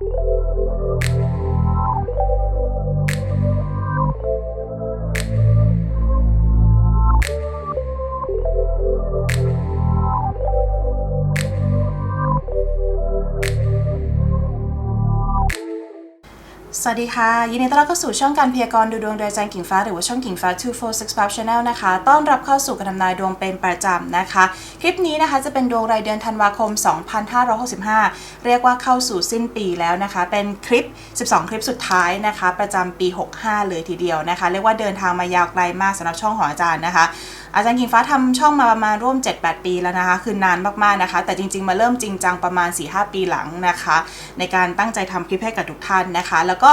you สวัสดีค่ะ ยินดีต้อนรับเข้าสู่ช่องการพยากรณ์ดูดวงโดยอาจารย์กิ่งฟ้า หรือว่าช่องกิ่งฟ้า 246 Pub Channel นะคะ ต้อนรับเข้าสู่การทำนายดวงเป็นประจำนะคะ คลิปนี้นะคะจะเป็นดวงรายเดือนธันวาคม 2565 เรียกว่าเข้าสู่สิ้นปีแล้วนะคะ เป็นคลิป 12 คลิปสุดท้ายนะคะ ประจำปี 65 เลยทีเดียวนะคะ เรียกว่าเดินทางมายาวไกลมากสำหรับช่องของอาจารย์นะคะ อาจารย์กิงฟ้าทำช่องมาประมาณร่วม 7-8 ปีแล้วนะคะ คือนานมากๆนะคะ แต่จริง ๆ มาเริ่มจริงจังประมาณ 4-5 ปีหลังนะคะ ในการตั้งใจทำคลิปให้กับทุกท่านนะคะ แล้วก็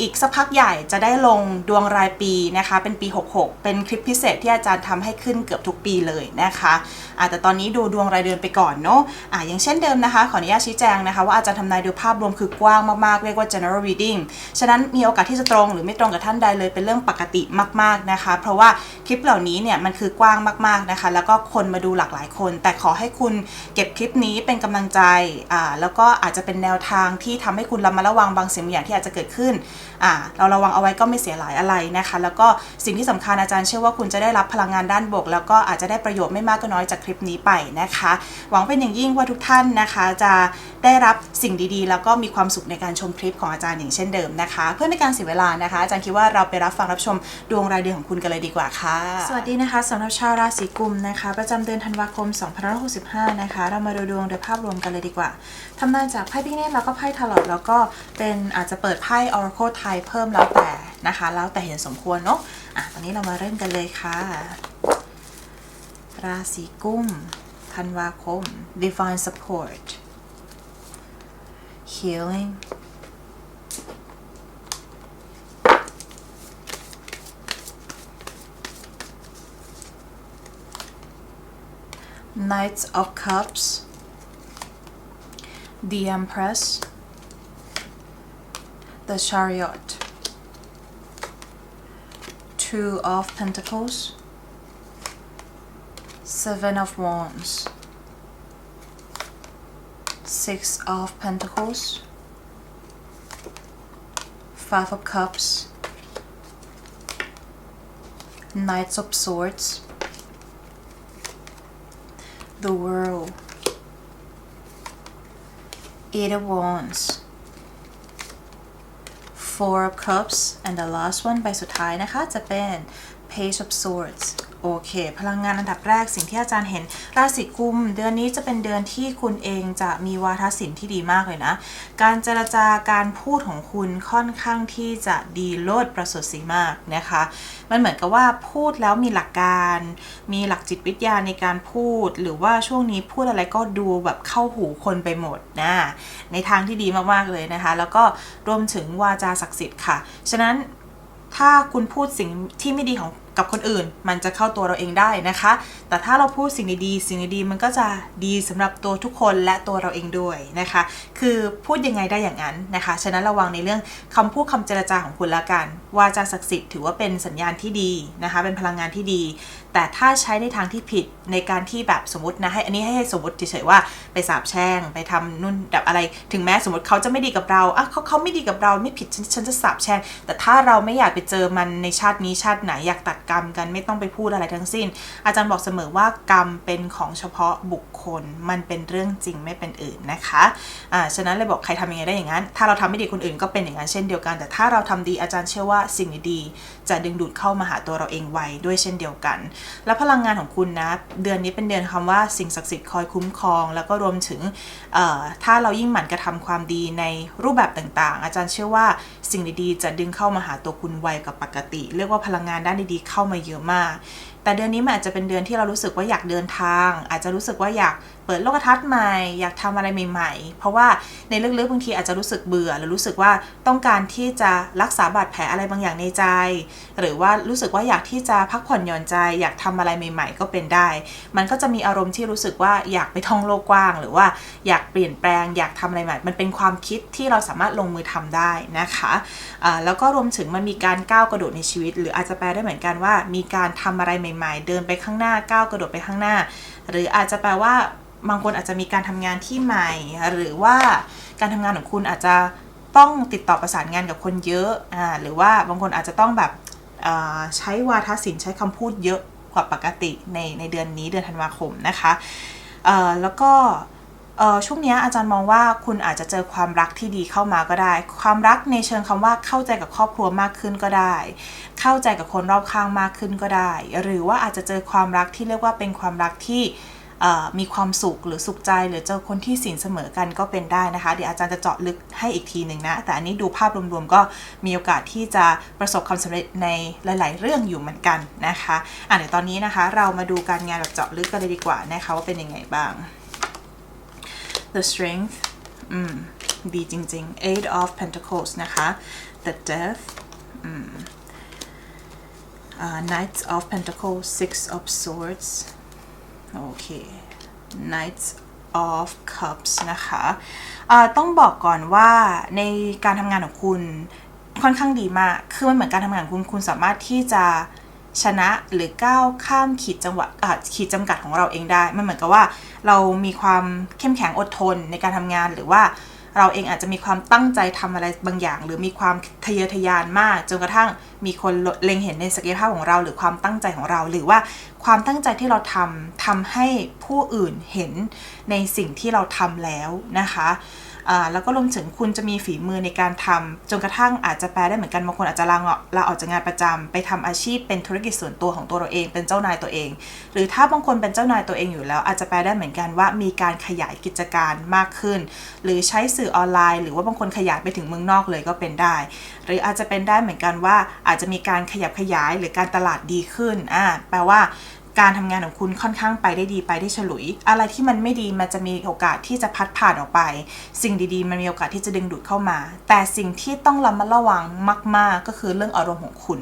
อีกสักพักใหญ่จะได้ลงดวงรายปีนะคะ เป็นปี 66 เป็นคลิปพิเศษที่อาจารย์ทำให้ขึ้นเกือบทุกปีเลยนะคะอาแต่ตอนนี้ดูดวงรายเดือนไปก่อนเนาะอ่าอย่างเช่นเดิมนะคะ ขออนุญาตชี้แจงนะคะ ว่าอาจารย์ทำนายดยภาพรวมคือกว้างมากๆ เรียกว่า general reading ฉะนั้นมีโอกาสที่จะตรงหรือไม่ตรงกับท่านใดเลยเป็นเรื่องปกติมากๆนะคะ เพราะว่าคลิปเหล่านี้เนี่ยมันคือกว้างมากๆนะคะ แล้วก็คนมาดูหลากหลายคน แต่ขอให้คุณเก็บคลิปนี้เป็นกำลังใจอ่าแล้วก็อาจจะเป็นแนวทางที่ทำให้คุณระมัดระวังบางสิ่งบางอย่างที่อาจจะเกิดขึ้นขึ้น อ่าเราระวังเอาไว้ก็ไม่เสียหลายอะไรนะคะ แล้วก็สิ่งที่สำคัญอาจารย์เชื่อว่าคุณจะได้รับพลังงานด้านบวก แล้วก็อาจจะได้ประโยชน์ไม่มากก็น้อยจากคลิปนี้ไปนะคะ หวังเป็นอย่างยิ่งว่าทุกท่านนะคะ จะได้รับสิ่งดีๆ แล้วก็มีความสุขในการชมคลิปของอาจารย์อย่างเช่นเดิมนะคะ เพื่อไม่การเสียเวลานะคะ อาจารย์คิดว่าเราไปรับฟังรับชมดวงรายเดือนของคุณกันเลยดีกว่าค่ะ สวัสดีนะคะสำหรับชาวราศีกุมนะคะ ประจำเดือนธันวาคม2565นะคะ เรามาดูดวงโดยภาพรวมกันเลยดีกว่าทำนายจากไพ่พิเนตแล้วก็ไพ่ทาร์ลอตแล้วก็เป็นอาจจะเปิดไพ่ Oracle ไทยเพิ่มแล้วแต่นะคะ แล้วแต่เห็นสมควรเนาะอะตอนนี้เรามาเริ่มกันเลยค่ะ ราศีกุมธันวาคม Divine Support Healing Knights of Cups The Empress The Chariot Two of Pentacles. Seven of Wands, Six of Pentacles, Five of Cups, Knights of Swords, the World, Eight of Wands, Four of Cups and the last one ใบสุดท้ายนะคะจะเป็น Page of Swords โอเค พลังงานอันดับแรกสิ่งที่อาจารย์เห็นราศีกุม เดือนนี้จะเป็นเดือนที่คุณเองจะมีวาทศิลป์ที่ดีมากเลยนะ การเจรจาการพูดของคุณค่อนข้างที่จะดีโลดประสริฐสีมากนะคะ มันเหมือนกับว่าพูดแล้วมีหลักการ มีหลักจิตวิทยาในการพูด หรือว่าช่วงนี้พูดอะไรก็ดูแบบเข้าหูคนไปหมดนะในทางที่ดีมากๆเลยนะคะ แล้วก็รวมถึงวาจาศักดิ์สิทธิ์ค่ะ ฉะนั้นถ้าคุณพูดสิ่งที่ไม่ดีของ กับคนอื่น มันจะเข้าตัวเราเองได้นะคะ แต่ถ้าเราพูดสิ่งดีๆสิ่งดีๆมันก็จะดีสำหรับตัวทุกคนและตัวเราเองด้วยนะคะ คือพูดยังไงได้อย่างนั้นนะคะ ฉะนั้นระวังในเรื่องคำพูดคำเจรจาของคุณละกันวาจาศักดิ์สิทธิ์ถือว่าเป็นสัญญาณที่ดีนะคะ เป็นพลังงานที่ดี แต่ถ้าใช้ในทางที่ผิดในการที่แบบสมมตินะให้อันนี้ให้สมมติเฉยๆว่าไปสาบแช่งไปทำนู่นแบบอะไร ถึงแม้สมมติเขาจะไม่ดีกับเราอะเขาเขาไม่ดีกับเราไม่ผิดฉันฉันจะสาบแช่งแต่ถ้าเราไม่อยากไปเจอมันในชาตินี้ชาติไหนอยากตัดกรรมกันไม่ต้องไปพูดอะไรทั้งสิ้น อาจารย์บอกเสมอว่ากรรมเป็นของเฉพาะบุคคล มันเป็นเรื่องจริงไม่เป็นอื่นนะคะอ่าฉะนั้นเลยบอกใครทำยังไงได้อย่างนั้น ถ้าเราทำไม่ดีคนอื่นก็เป็นอย่างนั้นเช่นเดียวกัน แต่ถ้าเราทำดีอาจารย์เชื่อว่าสิ่งดีๆจะดึงดูดเข้ามาหาตัวเราเองไวด้วยเช่นเดียวกัน และพลังงานของคุณนะเดือนนี้เป็นเดือนคำว่าสิ่งศักดิ์สิทธิ์คอยคุ้มครอง แล้วก็รวมถึงเอ่อถ้าเรายิ่งหมั่นกระทำความดีในรูปแบบต่างๆ อาจารย์เชื่อว่าสิ่งดีๆ จะดึงเข้ามาหาตัวคุณไวกว่าปกติ เรียกว่าพลังงานด้านดีๆเข้าข้ามาเยอะมากแต่เดือนนี้มันอาจจะเป็นเดือนที่เรารู้สึกว่าอยากเดินทาง อาจจะรู้สึกว่าอยากเปิดโลกทัศน์ใหม่ อยากทำอะไรใหม่ ๆ เพราะว่าในลึกๆบางทีอาจจะรู้สึกเบื่อ หรือรู้สึกว่าต้องการที่จะรักษาบาดแผลอะไรบางอย่างในใจ หรือว่ารู้สึกว่าอยากที่จะพักผ่อนหย่อนใจ อยากทำอะไรใหม่ ๆ ก็เป็นได้ มันก็จะมีอารมณ์ที่รู้สึกว่าอยากไปท่องโลกกว้าง หรือว่าอยากเปลี่ยนแปลง อยากทำอะไรใหม่ มันเป็นความคิดที่เราสามารถลงมือทำได้นะคะอ่าแล้วก็รวมถึงมันมีการก้าวกระโดดในชีวิต หรืออาจจะแปลได้เหมือนกันว่า มีการทำอะไรใหม่ๆ เดินไปข้างหน้าก้าวกระโดดไปข้างหน้า หรืออาจจะแปลว่าบางคนอาจจะมีการทำงานที่ใหม่ หรือว่าการทำงานของคุณอาจจะต้องติดต่อประสานงานกับคนเยอะอ่าหรือว่าบางคนอาจจะต้องแบบใช้วาทศิลป์ใช้คำพูดเยอะกว่าปกติในในเดือนนี้เดือนธันวาคมนะคะแล้วก็ ช่วงนี้อาจารย์มองว่าคุณอาจจะเจอความรักที่ดีเข้ามาก็ได้ ความรักในเชิงคำว่าเข้าใจกับครอบครัวมากขึ้นก็ได้ เข้าใจกับคนรอบข้างมากขึ้นก็ได้ หรือว่าอาจจะเจอความรักที่เรียกว่าเป็นความรักที่มีความสุขหรือสุขใจหรือเจอคนที่สินเสมอกันก็เป็นได้นะคะ เดี๋ยวอาจารย์จะเจาะลึกให้อีกทีหนึ่งนะ แต่อันนี้ดูภาพรวมๆก็มีโอกาสที่จะประสบความสำเร็จในหลาย ๆ เรื่องอยู่เหมือนกันนะคะอะเดี๋ยวตอนนี้นะคะ เรามาดูการงานแบบเจาะลึกกันเลยดีกว่านะคะว่าเป็นยังไงบ้าง the strength อืมดีจริงๆ eight of pentacles นะคะ the death อืม uh, knights of pentacles six of swords โอเค knights of cups นะคะอ่าต้องบอกก่อนว่าในการทำงานของคุณค่อนข้างดีมาก คือมันเหมือนการทำงานคุณ คุณสามารถที่จะ ชนะหรือก้าวข้ามขีดจังหวะขีดจำกัดของเราเองได้ มันเหมือนกับว่า เรามีความเข้มแข็งอดทนในการทำงานหรือว่าเราเองอาจจะมีความตั้งใจทำอะไรบางอย่าง หรือมีความทะเยอทะยานมาก จนกระทั่งมีคนเล็งเห็นในศักยภาพของเรา หรือความตั้งใจของเรา หรือว่าความตั้งใจที่เราทำทำให้ผู้อื่นเห็นในสิ่งที่เราทำแล้วนะคะ แล้วก็รวมถึงคุณจะมีฝีมือในการทำจนกระทั่งอาจจะแปลได้เหมือนกันบางคนอาจจะลาออกลาออกจากงานประจำไปทำอาชีพเป็นธุรกิจส่วนตัวของตัวเราเอง เป็นเจ้านายตัวเอง หรือถ้าบางคนเป็นเจ้านายตัวเองอยู่แล้ว อาจจะแปลได้เหมือนกันว่ามีการขยายกิจการมากขึ้น หรือใช้สื่อออนไลน์ หรือว่าบางคนขยายไปถึงเมืองนอกเลยก็เป็นได้ หรืออาจจะเป็นได้เหมือนกันว่าอาจจะมีการขยับขยายหรือการตลาดดีขึ้นอ่าแปลว่า การทำงานของคุณค่อนข้างไปได้ดีไปได้ฉลุย อะไรที่มันไม่ดีมันจะมีโอกาสที่จะพัดผ่านออกไป สิ่งดีๆ มันมีโอกาสที่จะดึงดูดเข้ามา แต่สิ่งที่ต้องระมัดระวังมาก ๆ ก็คือเรื่องอารมณ์ของคุณ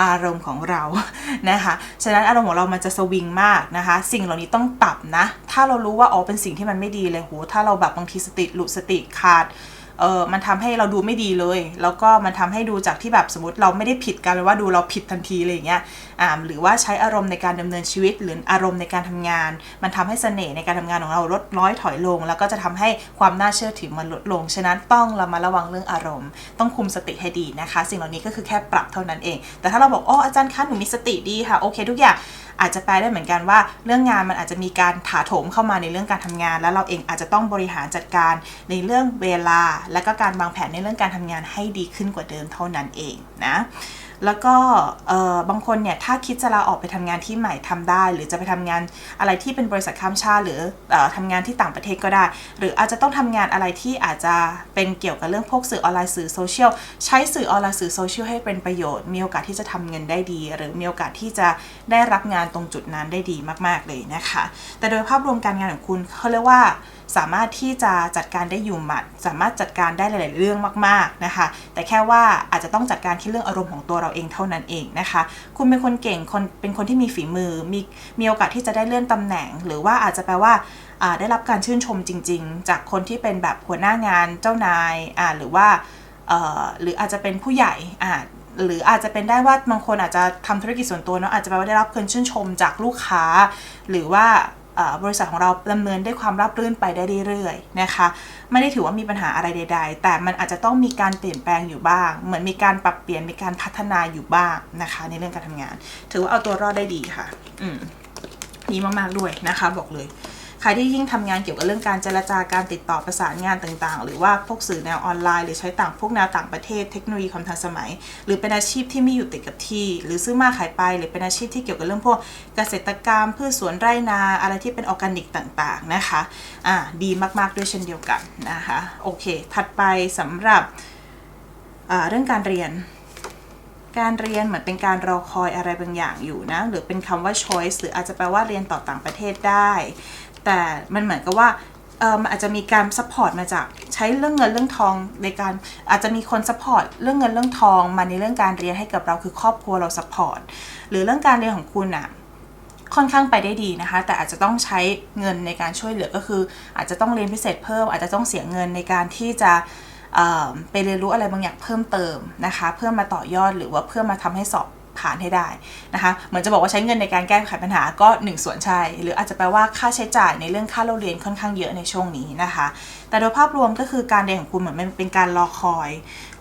อารมณ์ของเรานะคะ ฉะนั้นอารมณ์ของเรามันจะสวิงมากนะคะ สิ่งเหล่านี้ต้องปรับนะ ถ้าเรารู้ว่าอ๋อเป็นสิ่งที่มันไม่ดีเลยโห ถ้าเราแบบบางทีสติหลุดสติขาด เออมันทำให้เราดูไม่ดีเลย แล้วก็มันทำให้ดูจากที่แบบสมมติเราไม่ได้ผิดกันเลยว่าดูเราผิดทันทีอะไรอย่างเงี้ยอ่าหรือว่าใช้อารมณ์ในการดำเนินชีวิต หรืออารมณ์ในการทำงาน มันทำให้เสน่ห์ในการทำงานของเราลดน้อยถอยลง แล้วก็จะทำให้ความน่าเชื่อถือมันลดลง ฉะนั้นต้องเรามาระวังเรื่องอารมณ์ ต้องคุมสติให้ดีนะคะ สิ่งเหล่านี้ก็คือแค่ปรับเท่านั้นเอง แต่ถ้าเราบอกอ๋ออาจารย์คะหนูมีสติดีค่ะโอเค ทุกอย่างอาจจะแปลได้เหมือนกันว่า เรื่องงานมันอาจจะมีการถาโถมเข้ามาในเรื่องการทำงาน แล้วเราเองอาจจะต้องบริหารจัดการในเรื่องเวลาและก็การวางแผนในเรื่องการทำงานให้ดีขึ้นกว่าเดิมเท่านั้นเองนะ แล้วก็บางคนเนี่ยถ้าคิดจะลาออกไปทำงานที่ใหม่ทำได้ หรือจะไปทำงานอะไรที่เป็นบริษัทข้ามชาติ หรือออทำงานที่ต่างประเทศก็ได้ หรืออาจจะต้องทำงานอะไรที่อาจจะเป็นเกี่ยวกับเรื่องพวกสื่อออนไลน์สื่อโซเชียลใช้สื่อออนไลน์สื่อโซเชียลให้เป็นประโยชน์ มีโอกาสที่จะทำเงินได้ดี หรือมีโอกาสที่จะได้รับงานตรงจุดนั้นได้ดีมาก ๆเลยนะคะ แต่โดยภาพรวมการงานของคุณเขาเรียกว่าสามารถที่จะจัดการได้อยู่หมัด สามารถจัดการได้หลาย ๆ เรื่องมาก ๆ นะคะ แต่แค่ว่าอาจจะต้องจัดการที่เรื่องอารมณ์ของตัวเราเองเท่านั้นเองนะคะ คุณเป็นคนเก่งคนเป็นคนที่มีฝีมือ มีมีโอกาสที่จะได้เลื่อนตำแหน่ง หรือว่าอาจจะแปลว่าได้รับการชื่นชมจริง ๆ จากคนที่เป็นแบบหัวหน้างานเจ้านายอ่าหรือว่าหรืออาจจะเป็นผู้ใหญ่อ่าหรืออาจจะเป็นได้ว่าบางคนอาจจะทำธุรกิจส่วนตัวเนาะอาจจะแปลว่าได้รับการชื่นชมจากลูกค้า หรือว่า บริษัทของเราดำเนินด้วยความราบรื่นไปได้เรื่อยๆนะคะ ไม่ได้ถือว่ามีปัญหาอะไรใด ๆ แต่มันอาจจะต้องมีการเปลี่ยนแปลงอยู่บ้าง เหมือนมีการปรับเปลี่ยนมีการพัฒนาอยู่บ้างนะคะ ในเรื่องการทำงาน ถือว่าเอาตัวรอดได้ดีค่ะ อืมดีมากๆด้วยนะคะ บอกเลย ครที่ยิ่งทำงานเกี่ยวกับเรื่องการเจรจาการติดต่อประสานงานต่างๆ หรือว่าพวกสื่อแนวออนไลน์ หรือใช้ต่างพวกแนวต่างประเทศเทคโนโลยีความทันสมัย หรือเป็นอาชีพที่ไม่อยู่ติดกับที่ หรือซื้อมาขายไป หรือเป็นอาชีพที่เกี่ยวกับเรื่องพวกเกษตรกรรมพืชสวนไร่นาอะไรที่เป็นออร์แกนิกต่างๆนะคะอ่าดีมากๆด้วยเช่นเดียวกันนะคะโอเค ถัดไปสำหรับอ่าเรื่องการเรียนการเรียนเหมือนเป็นการรอคอยอะไรบางอย่างอยู่นะ หรือเป็นคำว่า choice หรืออาจจะแปลว่าเรียนต่อต่างประเทศได้ แต่มันเหมือนกับว่าเออมันอาจจะมีการซัพพอร์ตมาจากใช้เรื่องเงินเรื่องทองในการอาจจะมีคนซัพพอร์ตเรื่องเงินเรื่องทองมาในเรื่องการเรียนให้กับเราคือครอบครัวเราซัพพอร์ตหรือเรื่องการเรียนของคุณอะค่อนข้างไปได้ดีนะคะ แต่อาจจะต้องใช้เงินในการช่วยเหลือก็คือ อาจจะต้องเรียนพิเศษเพิ่ม อาจจะต้องเสียเงินในการที่จะไปเรียนรู้อะไรบางอย่างเพิ่มเติมนะคะ เพื่อมาต่อยอดหรือว่าเพื่อมาทำให้สอบ ผ่านให้ได้นะคะเหมือนจะบอกว่าใช้เงินในการแก้ไขปัญหาก็หนึ่งส่วนใช่ หรืออาจจะแปลว่าค่าใช้จ่ายในเรื่องค่าเราเรียนค่อนข้างเยอะในช่วงนี้นะคะ แต่โดยภาพรวมก็คือการเรียนของคุณเหมือนมันเป็นการรอคอย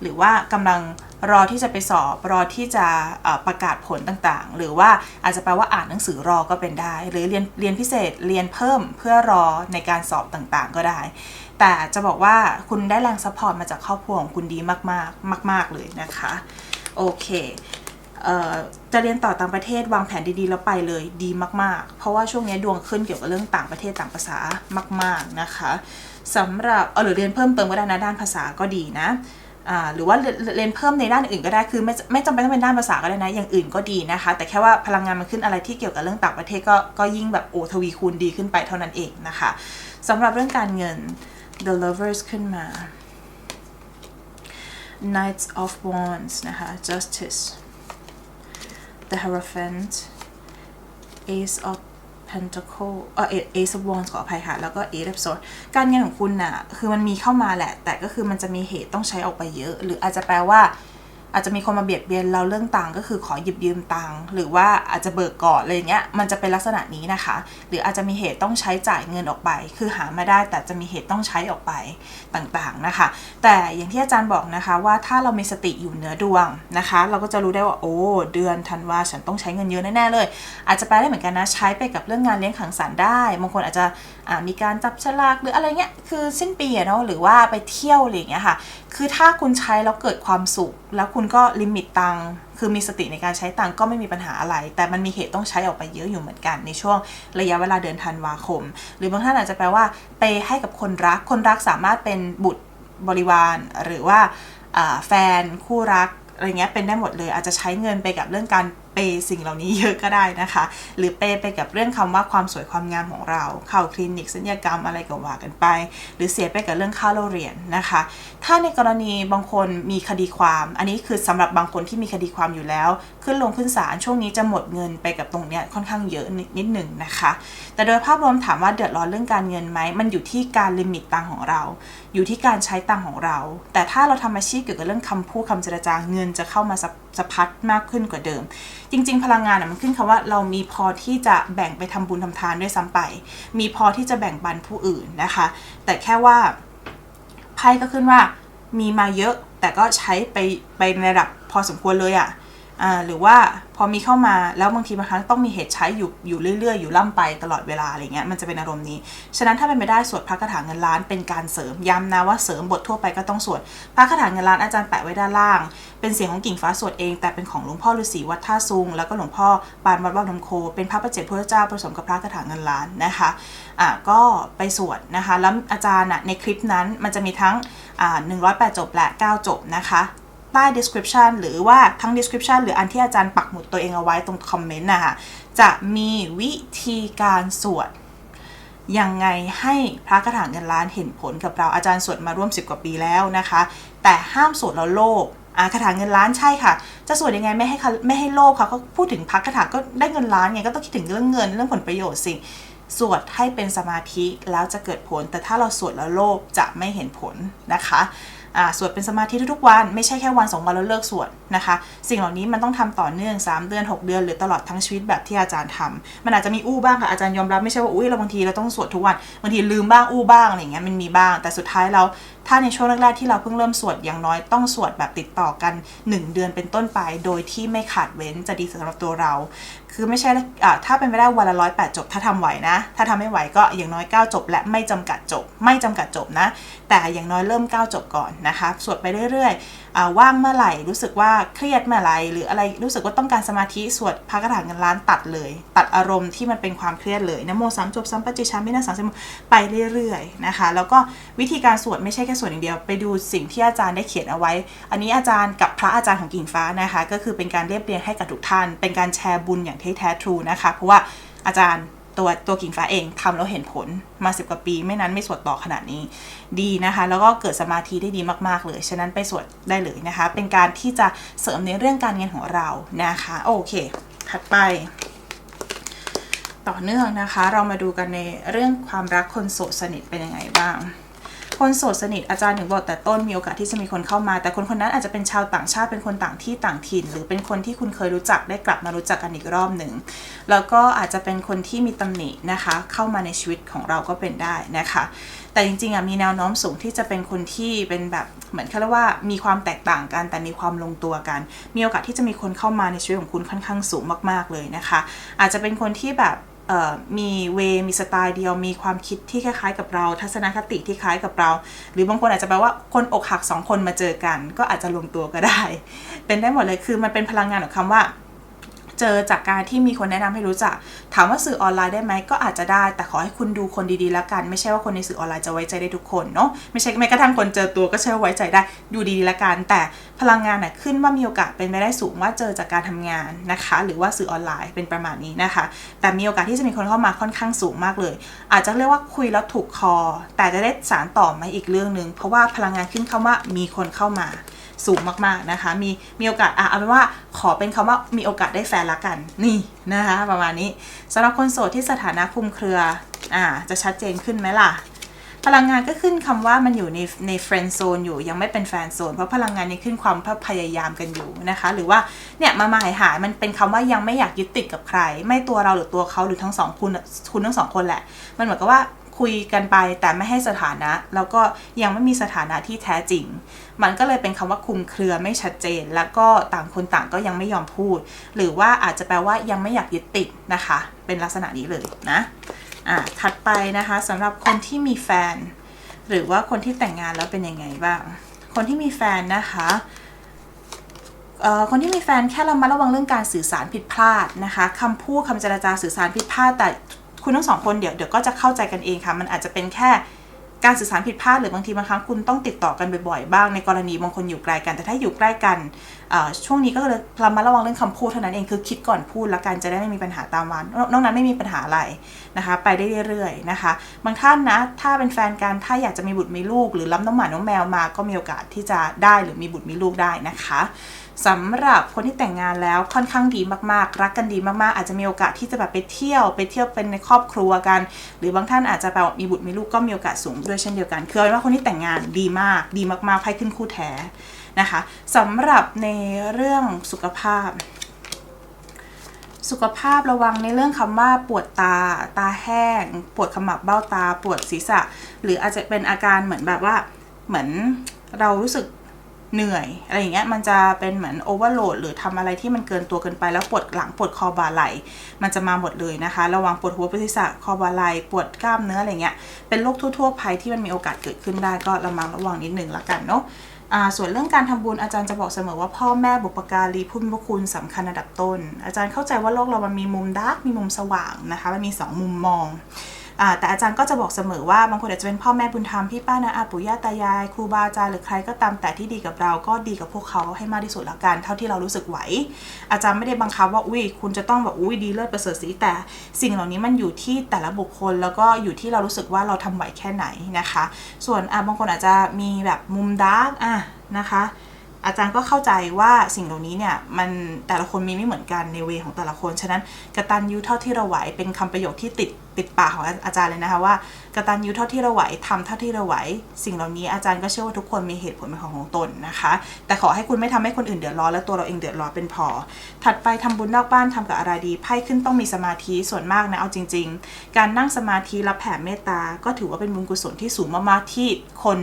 หรือว่ากำลังรอที่จะไปสอบ รอที่จะประกาศผลต่างๆ หรือว่าอาจจะแปลว่าอ่านหนังสือรอก็เป็นได้ หรือเรียนเรียนพิเศษเรียนเพิ่มเพื่อรอในการสอบต่างๆ ก็ได้ แต่จะบอกว่าคุณได้แรงซัพพอร์ตมาจากครอบครัวของคุณดีมากๆ มาก ๆเลยนะคะ โอเค จะเรียนต่อต่างประเทศวางแผนดีๆแล้วไปเลยดีมากๆ เพราะว่าช่วงนี้ดวงขึ้นเกี่ยวกับเรื่องต่างประเทศต่างภาษามาก ๆนะคะสำหรับเออหรือเรียนเพิ่มเติมก็ได้นะด้านภาษาก็ดีนะหรือว่าเรียนเรียนเพิ่มในด้านอื่นก็ได้คือไม่ไม่จำเป็นต้องเป็นด้านภาษาก็ได้นะอย่างอื่นก็ดีนะคะ แต่แค่ว่าพลังงานมันขึ้นอะไรที่เกี่ยวกับเรื่องต่างประเทศก็ก็ยิ่งแบบโอทวีคูณดีขึ้นไปเท่านั้นเองนะคะสำหรับเรื่องการเงิน the lovers ขึ้นมา Knights of Wands นะคะ Justice the Hierophant Ace of Pentacle เออ Ace of Wands ขออภัยค่ะ แล้วก็ ace of Swords การเงินของคุณน่ะ คือมันมีเข้ามาแหละ แต่ก็คือมันจะมีเหตุต้องใช้ออกไปเยอะ หรืออาจจะแปลว่า อาจจะมีคนมาเบียดเบียนเราเรื่องตังก็คือขอหยิบยืมตังหรือว่าอาจจะเบิกก่อนอะไรเงี้ยมันจะเป็นลักษณะนี้นะคะ หรืออาจจะมีเหตุต้องใช้จ่ายเงินออกไป คือหามาได้แต่จะมีเหตุต้องใช้ออกไปต่างๆนะคะ แต่อย่างที่อาจารย์บอกนะคะว่าถ้าเรามีสติอยู่เหนือดวงนะคะ เราก็จะรู้ได้ว่าโอ้เดือนธันวาฉันต้องใช้เงินเยอะแน่ๆเลย อาจจะแปได้เหมือนกันนะใช้ไปกับเรื่องงานเลี้ยงขังสรรได้บางคนอาจจะมีการจับฉลากหรืออะไรเงี้ยคือสิ้นปีเนาะหรือว่าไปเที่ยวอะไรเงี้ยค่ะ คือถ้าคุณใช้แล้วเกิดความสุข แล้วคุณก็ลิมิตตังคือมีสติในการใช้ตังก็ไม่มีปัญหาอะไร แต่มันมีเหตุต้องใช้ออกไปเยอะอยู่เหมือนกันในช่วงระยะเวลาเดือนธันวาคม หรือบางท่านอาจจะแปลว่าไปให้กับคนรักคนรักสามารถเป็นบุตรบริวารหรือว่าแฟนคู่รักอะไรเงี้ยเป็นได้หมดเลยอาจจะใช้เงินไปกับเรื่องการ เปสิ่งเหล่านี้เยอะก็ได้นะคะ หรือเปไปกับเรื่องคำว่าความสวยความงามของเรา เข้าคลินิกศัลยกรรมอะไรก็ว่ากันไป หรือเสียไปกับเรื่องค่าเราเรียนนะคะ ถ้าในกรณีบางคนมีคดีความ อันนี้คือสำหรับบางคนที่มีคดีความอยู่แล้ว ขึ้นลงขึ้นศาลช่วงนี้จะหมดเงินไปกับตรงเนี้ยค่อนข้างเยอะนิดนิดหนึ่งนะคะ แต่โดยภาพรวมถามว่าเดือดร้อนเรื่องการเงินไหมมันอยู่ที่การลิมิตตังของเรา อยู่ที่การใช้ตังของเรา แต่ถ้าเราทำอาชีพเกี่ยวกับเรื่องคำพูดคำเจรจาเงินจะเข้ามาสะ สะพัดมากขึ้นกว่าเดิม จริง ๆ พลังงานมันขึ้นคำว่าเรามีพอที่จะแบ่งไปทำบุญทำทานด้วยซ้ำไป มีพอที่จะแบ่งปันผู้อื่นนะคะ แต่แค่ว่าไพ่ก็ขึ้นว่ามีมาเยอะแต่ก็ใช้ไปไปในระดับพอสมควรเลยอะ่ะ หรือว่าพอมีเข้ามาแล้วบางทีบางครั้งต้องมีเหตุใช้อยู่อยู่เรื่อยๆ อยู่ล่ำไปตลอดเวลาอะไรเงี้ยมันจะเป็นอารมณ์นี้ ฉะนั้นถ้าเป็นไปได้สวดพระคาถาเงินล้านเป็นการเสริมย้ำนะว่าเสริมบททั่วไปก็ต้องสวดพระคาถาเงินล้านอาจารย์แปะไว้ด้านล่าง เป็นเสียงของกิ่งฟ้าสวดเอง แต่เป็นของหลวงพ่อฤาษีวัดท่าซุง แล้วก็หลวงพ่อปานวัดวัดน้ำโค เป็นพระประเจกพระเจ้าผสมกับพระคาถาเงินล้านนะคะอ่าก็ไปสวดนะคะแล้วอาจารย์อะในคลิปนั้นมันจะมีทั้งอ่า108 จบและ 9 จบนะคะ ใต้ description หรือว่าทั้ง description หรืออันที่อาจารย์ปักหมุดตัวเองเอาไว้ตรงคอมเมนต์นะคะจะมีวิธีการสวดยังไงให้พระคาถางเงินล้านเห็นผลกับเราอาจารย์สวดมาร่วม 10 กว่าปีแล้วนะคะ แต่ห้ามสวดแล้วโลภอาคาถาเงินล้านใช่ค่ะ จะสวดยังไงไม่ให้ไม่ให้โลภค่ะก็พูดถึงพระคาถาก็ได้เงินล้านไงก็ต้องคิดถึงเรื่องเงินเรื่องผลประโยชน์สิสวดให้เป็นสมาธิแล้วจะเกิดผล แต่ถ้าเราสวดแล้วโลภจะไม่เห็นผลนะคะ สวดเป็นสมาธิทุกๆวัน ไม่ใช่แค่วันสองวันแล้วเลิกสวดนะคะ สิ่งเหล่านี้มันต้องทำต่อเนื่อง 3 เดือน 6 เดือน หรือตลอดทั้งชีวิตแบบที่อาจารย์ทำมันอาจจะมีอู้บ้างค่ะอาจารย์ยอมรับไม่ใช่ว่าอุ้ยเราบางทีเราต้องสวดทุกวันบางทีลืมบ้างอู้บ้างอะไรเงี้ยมันมีบ้าง แต่สุดท้ายเรา ถ้าในช่วงแรกๆที่เราเพิ่งเริ่มสวดอย่างน้อยต้องสวดแบบติดต่อกัน 1 เดือนเป็นต้นไป โดยที่ไม่ขาดเว้นจะดีสำหรับตัวเรา คือไม่ใช่อ่าถ้าเป็นไปได้วันละร้อยแปดจบ ถ้าทำไหวนะ ถ้าทำไม่ไหวก็อย่างน้อย 9 จบ และไม่จำกัดจบ ไม่จำกัดจบนะ แต่อย่างน้อยเริ่ม 9 จบก่อนนะคะ สวดไปเรื่อยๆ ว่างเมื่อไหร่รู้สึกว่าเครียดเมื่อไหร่หรืออะไรรู้สึกว่าต้องการสมาธิสวดพระคาถาเงินล้านตัดเลย ตัดอารมณ์ที่มันเป็นความเครียดเลยนะโมสามจบสัมปจิชามินาสังสมไปเรื่อยๆนะคะ แล้วก็วิธีการสวดไม่ใช่แค่สวดอย่างเดียว ไปดูสิ่งที่อาจารย์ได้เขียนเอาไว้ อันนี้อาจารย์กับพระอาจารย์ของกิ่งฟ้านะคะ ก็คือเป็นการเรียบเรียงให้กับทุกท่าน เป็นการแชร์บุญอย่างที่แท้ทรูนะคะ เพราะว่าอาจารย์ ตัวตัวกิ่งฟ้าเองทำแล้วเห็นผลมาสิบกว่าปี ไม่นั้นไม่สวดต่อขนาดนี้ดีนะคะ แล้วก็เกิดสมาธิได้ดีมากๆเลย ฉะนั้นไปสวดได้เลยนะคะ เป็นการที่จะเสริมในเรื่องการเงินของเรานะคะ โอเคถัดไป ต่อเนื่องนะคะ เรามาดูกันในเรื่องความรักคนโสดสนิทเป็นยังไงบ้าง คนโสดสนิทอาจารย์ถึงบอกแต่ต้นมีโอกาสที่จะมีคนเข้ามา แต่คนคนนั้นอาจจะเป็นชาวต่างชาติเป็นคนต่างที่ต่างถิ่น หรือเป็นคนที่คุณเคยรู้จักได้กลับมารู้จักกันอีกรอบหนึ่งแล้วก็อาจจะเป็นคนที่มีตำหนินะคะ เข้ามาในชีวิตของเราก็เป็นได้นะคะ แต่จริงๆอะมีแนวโน้มสูงที่จะเป็นคนที่เป็นแบบเหมือนเขาเรียกว่ามีความแตกต่างกันแต่มีความลงตัวกัน มีโอกาสที่จะมีคนเข้ามาในชีวิตของคุณค่อนข้างสูงมาก ๆเลยนะคะ อาจจะเป็นคนที่แบบ มีเวมีสไตล์เดียว มีความคิดที่คล้ายๆกับเรา ทัศนคติที่คล้ายกับเรา หรือบางคนอาจจะแปลว่าคนอกหักสองคนมาเจอกัน ก็อาจจะลงตัวก็ได้ เป็นได้หมดเลยคือมันเป็นพลังงานของคำว่า เจอจากการที่มีคนแนะนำให้รู้จัก ถามว่าสื่อออนไลน์ได้ไหมก็อาจจะได้ แต่ขอให้คุณดูคนดีๆแล้วกัน ไม่ใช่ว่าคนในสื่อออนไลน์จะไว้ใจได้ทุกคนเนาะไม่ใช่แม้กระทั่งคนเจอตัวก็ใช่ว่าไว้ใจได้ดูดีๆแล้วกัน แต่พลังงานน่ะขึ้นว่ามีโอกาสเป็นไปได้สูงว่าเจอจากการทำงานนะคะ หรือว่าสื่อออนไลน์เป็นประมาณนี้นะคะ แต่มีโอกาสที่จะมีคนเข้ามาค่อนข้างสูงมากเลย อาจจะเรียกว่าคุยแล้วถูกคอ แต่จะได้สารต่อไหมอีกเรื่องหนึ่งเพราะว่าพลังงานขึ้นคำว่ามีคนเข้ามา สูงมากๆนะคะ มีมีโอกาสอะเอาเป็นว่าขอเป็นคำว่ามีโอกาสได้แฟนละกันนี่นะคะประมาณนี้สำหรับคนโสดที่สถานะคุมเครืออ่าจะชัดเจนขึ้นไหมล่ะ พลังงานก็ขึ้นคำว่ามันอยู่ในในเฟรนด์โซนอยู่ยังไม่เป็นแฟนโซนเพราะพลังงานนี้ขึ้นความพยายามกันอยู่นะคะ หรือว่าเนี่ยมามาหายหายมันเป็นคำว่ายังไม่อยากยึดติดกับใคร ไม่ตัวเราหรือตัวเขาหรือทั้งสองคุณคุณทั้งสองคนแหละ มันเหมือนกับว่า คุยกันไปแต่ไม่ให้สถานะ แล้วก็ยังไม่มีสถานะที่แท้จริง มันก็เลยเป็นคำว่าคลุมเครือไม่ชัดเจน แล้วก็ต่างคนต่างก็ยังไม่ยอมพูด หรือว่าอาจจะแปลว่ายังไม่อยากยึดติดนะคะ เป็นลักษณะนี้เลยนะอะถัดไปนะคะสำหรับคนที่มีแฟน หรือว่าคนที่แต่งงานแล้วเป็นยังไงบ้าง คนที่มีแฟนนะคะคนที่มีแฟนแค่เรามาระวังเรื่องการสื่อสารผิดพลาดนะคะคำพูดคำเจรจาสื่อสารผิดพลาดแต่ คุณทั้งสองคนเดี๋ยวเดี๋ยวก็จะเข้าใจกันเองค่ะ มันอาจจะเป็นแค่การสื่อสารผิดพลาดหรือบางทีบางครั้งคุณต้องติดต่อกันบ่อยๆบ้างในกรณีบางคนอยู่ไกลกัน แต่ถ้าอยู่ใกล้กัน ช่วงนี้ก็เลยระมัดระวังเรื่องคำพูดเท่านั้นเองคือคิดก่อนพูดละกันจะได้ไม่มีปัญหาตามวันนอกนอกนั้นไม่มีปัญหาอะไรนะคะ ไปได้เรื่อยๆนะคะ บางท่านนะถ้าเป็นแฟนกันถ้าอยากจะมีบุตรมีลูก หรือรับน้องหมาน้องแมวมาก็มีโอกาสที่จะได้หรือมีบุตรมีลูกได้นะคะสำหรับคนที่แต่งงานแล้วค่อนข้างดีมากๆ รักกันดีมากๆ อาจจะมีโอกาสที่จะแบบไปเที่ยว ไปเที่ยวเป็นในครอบครัวกัน หรือบางท่านอาจจะแบบมีบุตรมีลูกก็มีโอกาสสูงด้วยเช่นเดียวกันคือเอาเป็นว่าคนที่แต่งงานดีมาก ดีมากๆไพ่ขึ้นคู่แท้ นะคะสำหรับในเรื่องสุขภาพ สุขภาพระวังในเรื่องคำว่าปวดตา ตาแห้ง ปวดขมับเบ้าตา ปวดศีรษะ หรืออาจจะเป็นอาการเหมือนแบบว่าเหมือนเรารู้สึกเหนื่อยอะไรอย่างเงี้ยมันจะเป็นเหมือนโอเวอร์โหลดหรือทำอะไรที่มันเกินตัวเกินไปแล้วปวดหลังปวดคอบ่าไหล่มันจะมาหมดเลยนะคะ ระวังปวดหัวปวดศีรษะคอบ่าไหล่ปวดกล้ามเนื้ออะไรเงี้ยเป็นโรคทั่วๆไปที่มันมีโอกาสเกิดขึ้นได้ก็ระมัดระวังนิดหนึ่งละกันเนาะ ส่วนเรื่องการทำบุญอาจารย์จะบอกเสมอว่าพ่อแม่บุปการีผู้มีพระคุณสำคัญระดับต้น อาจารย์เข้าใจว่าโลกเรามันมีมุมดาร์กมีมุมสว่างนะคะมันมีสองมุมมอง แต่อาจารย์ก็จะบอกเสมอว่าบางคนอาจจะเป็นพ่อแม่บุญธรรมพี่ป้านาอาปู่ย่าตายาย ครูบาอาจารย์หรือใครก็ตามแต่ที่ดีกับเราก็ดีกับพวกเขาให้มากที่สุดละกันเท่าที่เรารู้สึกไหว อาจารย์ไม่ได้บังคับว่าอุ้ยคุณจะต้องแบบอุ้ยดีเลิศประเสริฐสีแต่สิ่งเหล่านี้มันอยู่ที่แต่ละบุคคลแล้วก็อยู่ที่เรารู้สึกว่าเราทำไหวแค่ไหนนะคะ ส่วนบางคนอาจจะมีแบบมุมดาร์กอะนะคะ อาจารย์ก็เข้าใจว่าสิ่งเหล่านี้เนี่ยมันแต่ละคนมีไม่เหมือนกันในเวของแต่ละคน ฉะนั้นกตัญญูเท่าที่เราไหวเป็นคำประโยคที่ติดติดปากของอาจารย์เลยนะคะว่ากตัญญูเท่าที่เราไหวทำเท่าที่เราไหว สิ่งเหล่านี้อาจารย์ก็เชื่อว่าทุกคนมีเหตุผลเป็นของของตนนะคะ แต่ขอให้คุณไม่ทำให้คนอื่นเดือดร้อนและตัวเราเองเดือดร้อนเป็นพอ ถัดไปทำบุญนอกบ้านทำกับอะไรดีไพ่ขึ้นต้องมีสมาธิส่วนมากนะเอาจริง ๆ การนั่งสมาธิรับแผ่เมตตาก็ถือว่าเป็นบุญกุศลที่สูงมากๆที่คน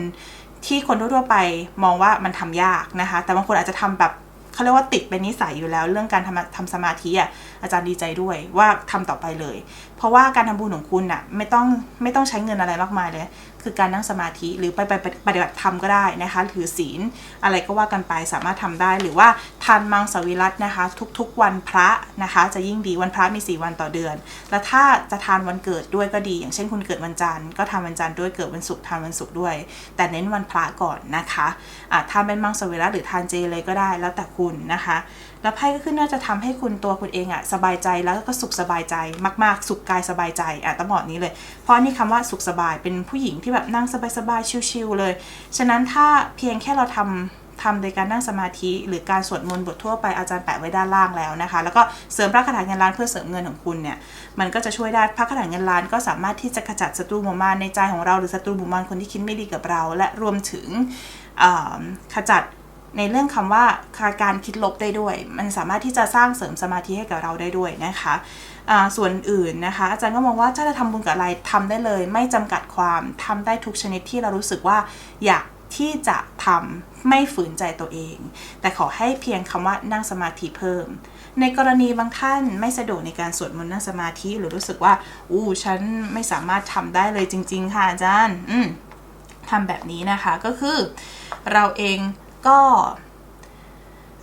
ที่คนทั่วๆไปมองว่ามันทำยากนะคะ แต่บางคนอาจจะทำแบบเขาเรียกว่าติดเป็นนิสัยอยู่แล้ว เรื่องการทำทำสมาธิอะอาจารย์ดีใจด้วยว่าทำต่อไปเลย เพราะว่าการทำบุญของคุณน่ะไม่ต้องไม่ต้องใช้เงินอะไรมากมายเลย คือการนั่งสมาธิหรือไปไปปฏิบัติธรรมก็ได้นะคะถือศีลอะไรก็ว่ากันไปสามารถทำได้ หรือว่าทานมังสวิรัตนะคะ ทุกๆวันพระนะคะ จะยิ่งดีวันพระมี 4 วันต่อเดือน แล้วถ้าจะทานวันเกิดด้วยก็ดี อย่างเช่นคุณเกิดวันจันทร์ก็ทานวันจันทร์ด้วยเกิดวันศุกร์ทานวันศุกร์ด้วย แต่เน้นวันพระก่อนนะคะอะทานเป็นมังสวิรัตหรือทานเจเลยก็ได้แล้วแต่คุณนะคะ แล้วไพ่ก็ขึ้นน่าจะทำให้คุณตัวคุณเองอะสบายใจแล้วก็สุขสบายใจมาก ๆ สุขกายสบายใจอะต้องบอกนี้เลย เพราะนี่คำว่าสุขสบายเป็นผู้หญิงที่แบบนั่งสบายๆชิลๆเลย ฉะนั้นถ้าเพียงแค่เราทำทำโดยการนั่งสมาธิหรือการสวดมนต์บททั่วไปอาจารย์แปะไว้ด้านล่างแล้วนะคะ แล้วก็เสริมพระคาถาเงินล้านเพื่อเสริมเงินของคุณเนี่ยมันก็จะช่วยได้พระคาถาเงินล้านก็สามารถที่จะขจัดศัตรูหมู่มารในใจของเราหรือศัตรูหมู่มารคนที่คิดไม่ดีกับเรา และรวมถึงขจัด ในเรื่องคำว่าการคิดลบได้ด้วย มันสามารถที่จะสร้างเสริมสมาธิให้กับเราได้ด้วยนะคะส่วนอื่นนะคะ อาจารย์ก็มองว่าถ้าจะทำบุญกับอะไรทำได้เลย ไม่จำกัดความทำได้ทุกชนิดที่เรารู้สึกว่าอยากที่จะทำไม่ฝืนใจตัวเอง แต่ขอให้เพียงคำว่านั่งสมาธิเพิ่ม ในกรณีบางท่านไม่สะดวกในการสวดมนต์นั่งสมาธิหรือรู้สึกว่า อู้ฉันไม่สามารถทำได้เลยจริง ๆ ค่ะอาจารย์ อืทำแบบนี้นะคะก็คือเราเอง ก็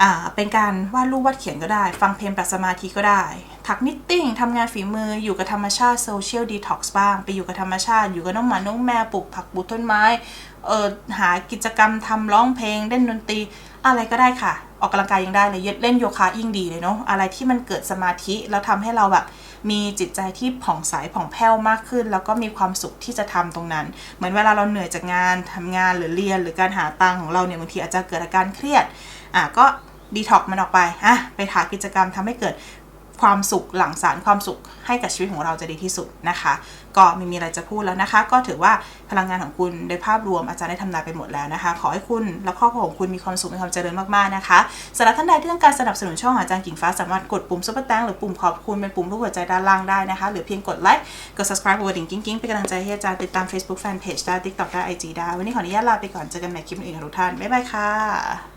อ่าเป็นการวาดรูปวาดเขียนก็ได้ ฟังเพลงปรับสมาธิก็ได้ ถักนิตติ้งทำงานฝีมืออยู่กับธรรมชาติโซเชียลดีท็อกซ์บ้าง ไปอยู่กับธรรมชาติ อยู่กับน้องหมาน้องแมวปลูกผักปลูกต้นไม้เออหากิจกรรมทำร้องเพลงเล่นดนตรี อะไรก็ได้ค่ะ ออกกำลังกายยังได้เลยเล่นโยคะยิ่งดีเลยเนาะอะไรที่มันเกิดสมาธิแล้วทำให้เราแบบ มีจิตใจที่ผ่องใสผ่องแผ้วมากขึ้น แล้วก็มีความสุขที่จะทำตรงนั้น เหมือนเวลาเราเหนื่อยจากงานทำงานหรือเรียน หรือการหาตังของเราเนี่ยบางทีอาจจะเกิดอาการเครียดอะก็ดีท็อกมันออกไปอะไปหากิจกรรมทำให้เกิดความสุขหลั่งสารความสุขให้กับชีวิตของเราจะดีที่สุดนะคะ ก็ไม่มีอะไรจะพูดแล้วนะคะ ก็ถือว่าพลังงานของคุณโดยภาพรวมอาจารย์ได้ทำนายไปหมดแล้วนะคะ ขอให้คุณและครอบครัวของคุณมีความสุขมีความเจริญมากๆนะคะสำหรับท่านใดที่ต้องการสนับสนุนช่องอาจารย์กิ่งฟ้าสามารถกดปุ่มซุปเปอร์แตงหรือปุ่มขอบคุณเป็นปุ่มรูปหัวใจด้านล่างได้นะคะหรือเพียงกดไลค์กด subscribe กดกระดิ่งกิ๊งๆเป็นกำลังใจให้อาจารย์ติดตาม Facebook Fanpage ได้ TikTok ได้ IG ได้วันนี้ขออนุญาตลาไปก่อนเจอกันใหม่คลิปอื่นๆทุกท่านบ๊ายบายค่ะ